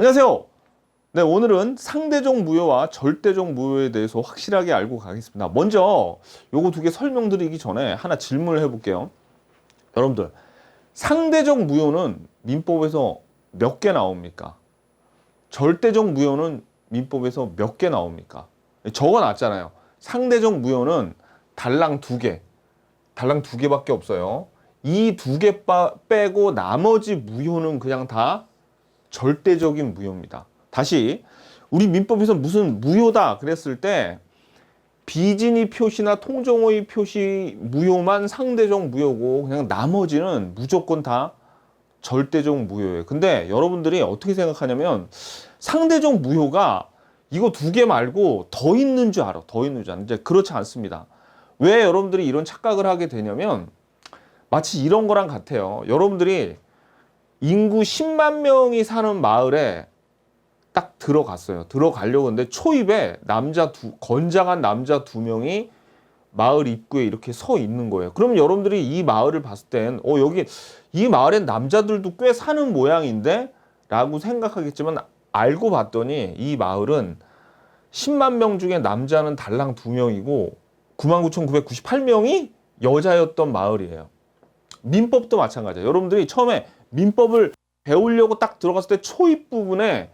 안녕하세요. 네, 오늘은 상대적 무효와 절대적 무효에 대해서 확실하게 알고 가겠습니다. 먼저 요거 두 개 설명드리기 전에 하나 질문을 해볼게요. 여러분들, 상대적 무효는 민법에서 몇 개 나옵니까? 절대적 무효는 민법에서 몇 개 나옵니까? 적어 놨잖아요. 상대적 무효는 달랑 두 개, 달랑 두 개밖에 없어요. 이 두 개 빼고 나머지 무효는 그냥 다 절대적인 무효입니다. 다시 우리 민법에서 무슨 무효다 그랬을 때 비진이 표시나 통정어의 표시 무효만 상대적 무효고 그냥 나머지는 무조건 다 절대적 무효예요. 근데 여러분들이 어떻게 생각하냐면 상대적 무효가 이거 두 개 말고 더 있는 줄 알아. 더 있는 줄 알아. 이제 그렇지 않습니다. 왜 여러분들이 이런 착각을 하게 되냐면 마치 이런 거랑 같아요. 여러분들이 인구 10만 명이 사는 마을에 딱 들어갔어요. 들어가려고 했는데 초입에 남자 두, 건장한 남자 두 명이 마을 입구에 이렇게 서 있는 거예요. 그러면 여러분들이 이 마을을 봤을 땐, 어, 여기, 이 마을엔 남자들도 꽤 사는 모양인데? 라고 생각하겠지만, 알고 봤더니 이 마을은 10만 명 중에 남자는 달랑 두 명이고, 99,998명이 여자였던 마을이에요. 민법도 마찬가지예요. 여러분들이 처음에 민법을 배우려고 딱 들어갔을 때 초입 부분에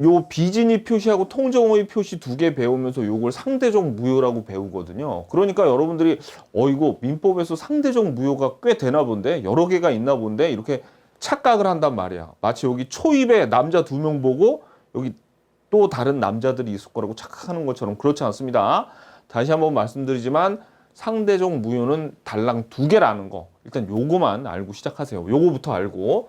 요 비진이 표시하고 통정어의 표시 두 개 배우면서 요걸 상대적 무효라고 배우거든요. 그러니까 여러분들이 어 이거 민법에서 상대적 무효가 꽤 되나 본데 여러 개가 있나 본데 이렇게 착각을 한단 말이야. 마치 여기 초입에 남자 두 명 보고 여기 또 다른 남자들이 있을 거라고 착각하는 것처럼 그렇지 않습니다. 다시 한번 말씀드리지만 상대적 무효는 달랑 두 개라는 거. 일단 요거만 알고 시작하세요. 요거부터 알고.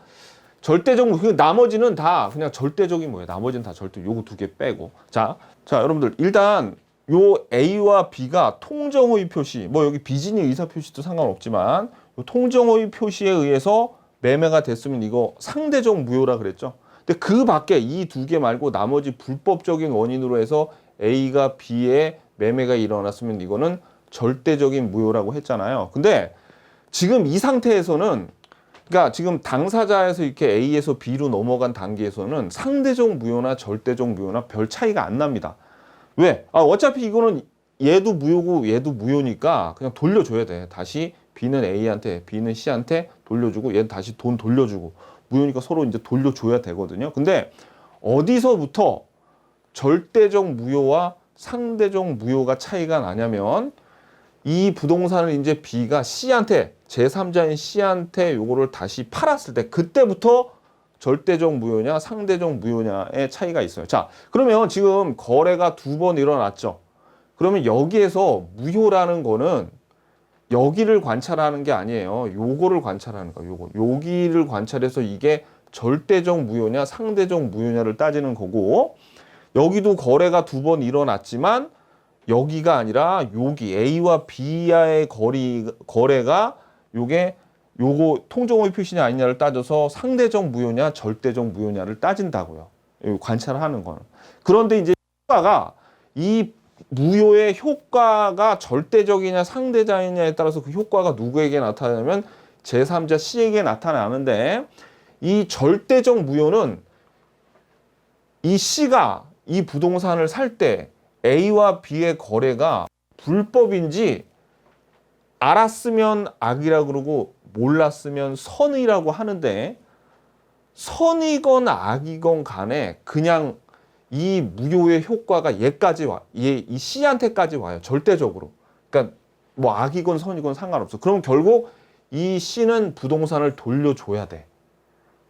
절대적. 그 나머지는 다 그냥 절대적인 뭐예요. 나머지는 다 절대. 요거 두 개 빼고. 자, 자, 여러분들 일단 요 A와 B가 통정호의 표시. 뭐 여기 비진이 의사 표시도 상관없지만 요 통정호의 표시에 의해서 매매가 됐으면 이거 상대적 무효라 그랬죠. 근데 그 밖에 이 두 개 말고 나머지 불법적인 원인으로 해서 A가 B에 매매가 일어났으면 이거는 절대적인 무효라고 했잖아요. 근데 지금 이 상태에서는 그러니까 지금 당사자에서 이렇게 A에서 B로 넘어간 단계에서는 상대적 무효나 절대적 무효나 별 차이가 안 납니다. 왜? 아, 어차피 이거는 얘도 무효고 얘도 무효니까 그냥 돌려줘야 돼. 다시 B는 A한테, B는 C한테 돌려주고 얘는 다시 돈 돌려주고 무효니까 서로 이제 돌려줘야 되거든요. 근데 어디서부터 절대적 무효와 상대적 무효가 차이가 나냐면 이 부동산을 이제 B가 C한테 제3자인 C한테 요거를 다시 팔았을 때 그때부터 절대적 무효냐 상대적 무효냐의 차이가 있어요. 자, 그러면 지금 거래가 두 번 일어났죠. 그러면 여기에서 무효라는 거는 여기를 관찰하는 게 아니에요. 요거를 관찰하는 거예요. 요거. 여기를 관찰해서 이게 절대적 무효냐 상대적 무효냐를 따지는 거고 여기도 거래가 두 번 일어났지만 여기가 아니라 여기 A와 B와의 거리 거래가 요게 요거 통정호의 표시냐 아니냐를 따져서 상대적 무효냐 절대적 무효냐를 따진다고요. 관찰하는 거는. 그런데 이제 효과가 이 무효의 효과가 절대적이냐 상대자이냐에 따라서 그 효과가 누구에게 나타나냐면 제3자 C에게 나타나는데 이 절대적 무효는 이 C가 이 부동산을 살때 A와 B의 거래가 불법인지 알았으면 악이라 그러고 몰랐으면 선이라고 하는데 선이건 악이건 간에 그냥 이 무효의 효과가 얘까지 와. 얘, 이 C한테까지 와요. 절대적으로. 그러니까 뭐 악이건 선이건 상관없어. 그럼 결국 이 C는 부동산을 돌려줘야 돼.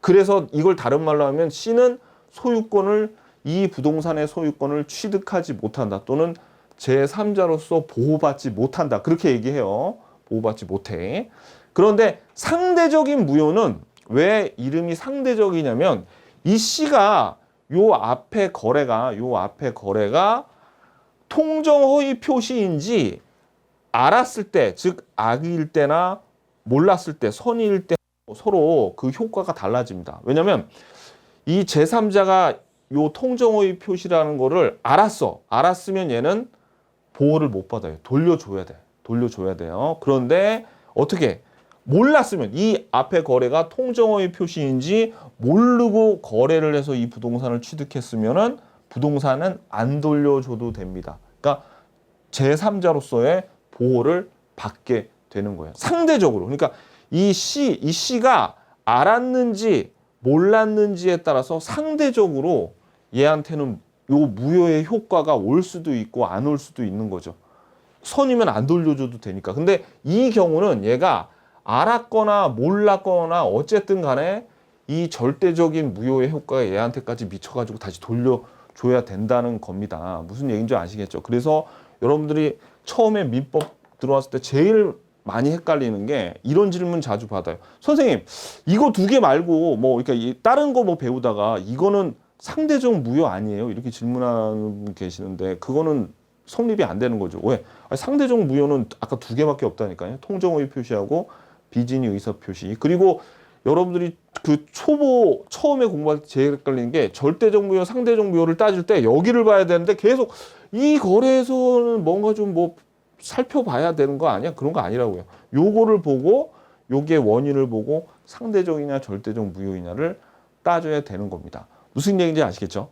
그래서 이걸 다른 말로 하면 C는 소유권을 이 부동산의 소유권을 취득하지 못한다. 또는 제3자로서 보호받지 못한다. 그렇게 얘기해요. 보호받지 못해. 그런데 상대적인 무효는 왜 이름이 상대적이냐면 이 C가 요 앞에 거래가 요 앞에 거래가 통정 허위 표시인지 알았을 때, 즉 악일 때나 몰랐을 때, 선일 때 서로 그 효과가 달라집니다. 왜냐면 이 제3자가 요 통정 허위 표시라는 거를 알았어. 알았으면 얘는 보호를 못 받아요. 돌려줘야 돼. 돌려줘야 돼요. 그런데 어떻게 몰랐으면 이 앞에 거래가 통정어의 표시인지 모르고 거래를 해서 이 부동산을 취득했으면은 부동산은 안 돌려줘도 됩니다. 그러니까 제3자로서의 보호를 받게 되는 거예요. 상대적으로. 그러니까 이 씨, 이 씨가 알았는지 몰랐는지에 따라서 상대적으로 얘한테는 요 무효의 효과가 올 수도 있고 안 올 수도 있는 거죠. 선이면 안 돌려줘도 되니까. 근데 이 경우는 얘가 알았거나 몰랐거나 어쨌든 간에 이 절대적인 무효의 효과가 얘한테까지 미쳐가지고 다시 돌려줘야 된다는 겁니다. 무슨 얘기인지 아시겠죠? 그래서 여러분들이 처음에 민법 들어왔을 때 제일 많이 헷갈리는 게 이런 질문 자주 받아요. 선생님, 이거 두 개 말고 뭐 그러니까 이 다른 거 뭐 배우다가 이거는 상대적 무효 아니에요? 이렇게 질문하는 분 계시는데 그거는 성립이 안 되는 거죠. 왜? 상대적 무효는 아까 두 개밖에 없다니까요. 통정의 표시하고 비진이 의사 표시. 그리고 여러분들이 그 초보 처음에 공부할 때 제일 헷갈리는 게 절대적 무효, 상대적 무효를 따질 때 여기를 봐야 되는데 계속 이 거래에서는 뭔가 좀 뭐 살펴봐야 되는 거 아니야? 그런 거 아니라고요. 요거를 보고 요게 원인을 보고 상대적이냐 절대적 무효이냐를 따져야 되는 겁니다. 무슨 얘기인지 아시겠죠?